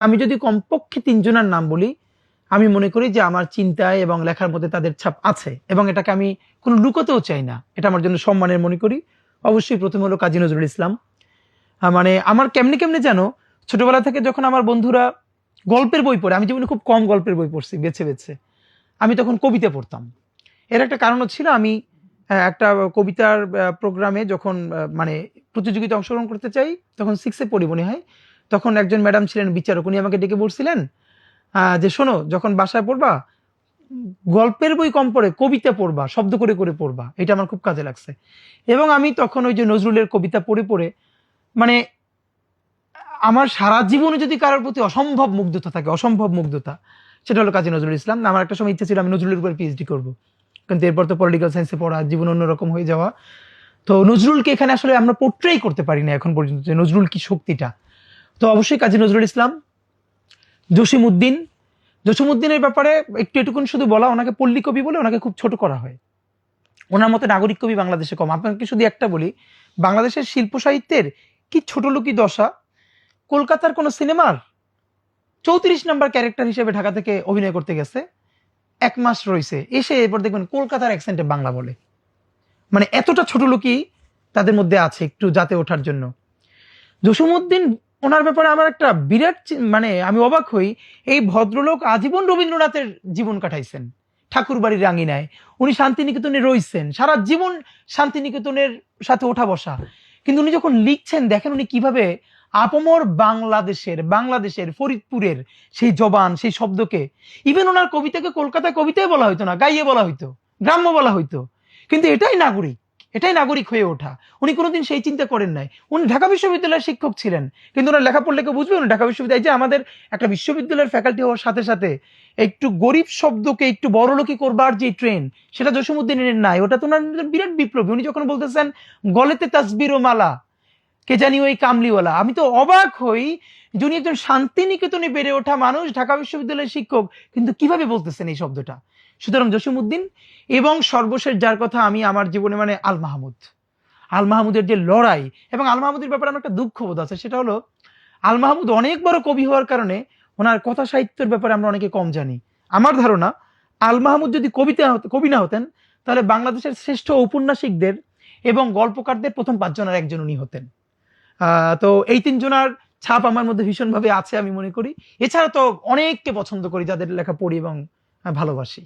আমি যদি কমপক্ষে তিনজনের নাম বলি, আমি মনে করি যে আমার চিন্তায় এবং লেখার মধ্যে তাদের ছাপ আছে এবং এটাকে আমি কোনো লুকোতেও চাই না। এটা আমার জন্য সম্মানের মনে করি। অবশ্যই প্রথম হলো কাজী নজরুল ইসলাম। মানে আমার কেমনে কেমনে যেন ছোটবেলা থেকে যখন আমার বন্ধুরা গল্পের বই পড়ে, আমি যেমন খুব কম গল্পের বই পড়ছি, বেছে বেছে, আমি তখন কবিতা পড়তাম। এর একটা কারণও ছিল আমি একটা কবিতার প্রোগ্রামে যখন মানে প্রতিযোগিতা অংশগ্রহণ করতে চাই, তখন সিক্সে পড়ি মনে হয়। তখন একজন ম্যাডাম ছিলেন বিচারক, উনি আমাকে ডেকে বলছিলেন যে শোনো, যখন বাসায় পড়বা, গল্পের বই কম পড়ে, কবিতা পড়বা, শব্দ করে করে পড়বা, এটা আমার খুব কাজে লাগছে। এবং আমি তখন ওই যে নজরুলের কবিতা পড়ে পড়ে মানে আমার সারা জীবনে যদি কারোর প্রতি অসম্ভব মুগ্ধতা থাকে, অসম্ভব মুগ্ধতা, সেটা হলো কাজী নজরুল ইসলাম। আমার একটা সময় ইচ্ছা ছিল আমি নজরুলের উপর পিএইচডি করব। কিন্তু এরপর তো পলিটিক্যাল সায়েন্সে পড়া, জীবন অন্যরকম হয়ে যাওয়া। তো নজরুলকে এখানে আসলে আমরা পোট্রেই করতে পারি না এখন পর্যন্ত যে নজরুল কি শক্তিটা। তো অবশ্যই কাজী নজরুল ইসলাম জসিম উদ্দিন জসিম উদ্দিনের ব্যাপারে একটু এটুকুন শুধু বলা, ওনাকে পল্লী কবি বলে ওনাকে খুব ছোট করা হয়। ওনার মতো নাগরিক কবি বাংলাদেশে কম। আপনাকে শুধু একটা বলি, বাংলাদেশের শিল্প সাহিত্যের কি ছোট লোকি দশা? কলকাতার কোনো সিনেমার চৌত্রিশ নাম্বার ক্যারেক্টার হিসেবে ঢাকা থেকে অভিনয় করতে গেছে, এক মাস রয়েছে। এসে এরপর দেখবেন কলকাতার অ্যাকসেন্টে বাংলা বলে। মানে এতটা ছোট লোকই তাদের মধ্যে আছে একটু যাতে ওঠার জন্য। জসিমউদ্দিন ওনার ব্যাপারে আমার একটা বিরাট মানে আমি অবাক হই। এই ভদ্রলোক আজীবন রবীন্দ্রনাথের জীবন কাটাইছেন ঠাকুর বাড়ির রাঙিনায়। উনি শান্তিনিকেতনে রইছেন, সারা জীবন শান্তিনিকেতনের সাথে ওঠা বসা। কিন্তু উনি যখন লিখছেন, দেখেন উনি কীভাবে আপমর বাংলাদেশের বাংলাদেশের, ফরিদপুরের সেই জবান, সেই শব্দকে, ইভেন ওনার কবিতাকে কলকাতায় কবিতায় বলা হইতো না, গাইয়ে বলা হইতো, গ্রাম্য বলা হইতো। কিন্তু এটাই নাগরিক। এটাই নাগরিক হয়ে ওঠা। উনি কোনোদিন সেই চিন্তা করেন নাই। উনি ঢাকা বিশ্ববিদ্যালয়ের শিক্ষক ছিলেন, কিন্তু ওনার লেখা পড়লে কেউ বুঝবে উনি ঢাকা বিশ্ববিদ্যালয়। যে আমাদের একটা বিশ্ববিদ্যালয়ের ফ্যাকাল্টি হওয়ার সাথে সাথে একটু গরিব শব্দকে একটু বড়লোকি করবার যে ট্রেন সেটা জসিমুদ্দিনের নাই। ওটা তো ওনার বিরাট বিপ্লবী। উনি যখন বলতেছেন, গলেতে তাসবির ও মালা কে জানি ওই কামলিওয়ালা। আমি তো অবাক হই যে উনি একজন শান্তিনিকেতনে বেড়ে ওঠা মানুষ, ঢাকা বিশ্ববিদ্যালয়ের শিক্ষক। কিন্তু কীভাবে বলতেছেন এই শব্দটা? সুতরাং জসিমউদ্দিন, এবং সর্বশেষ যার কথা আমি আমার জীবনে মানে আল মাহমুদ। আল মাহমুদের যে লড়াই, এবং আল মাহমুদের ব্যাপারে আমার একটা দুঃখ বোধ আছে, সেটা হলো, আল মাহমুদ অনেক বড় কবি হওয়ার কারণে ওনার কথা সাহিত্যের ব্যাপারে আমরা অনেকে কম জানি। আমার ধারণা, আল মাহমুদ যদি কবিতা কবি না হতেন, তাহলে বাংলাদেশের শ্রেষ্ঠ ঔপন্যাসিকদের এবং গল্পকারদের প্রথম পাঁচজনের একজন উনি হতেন। তো এই তিনজনার ছাপ আমার মধ্যে ভীষণভাবে আছে আমি মনে করি। এছাড়া তো অনেককে পছন্দ করি যাদের লেখা পড়ি এবং ভালোবাসি।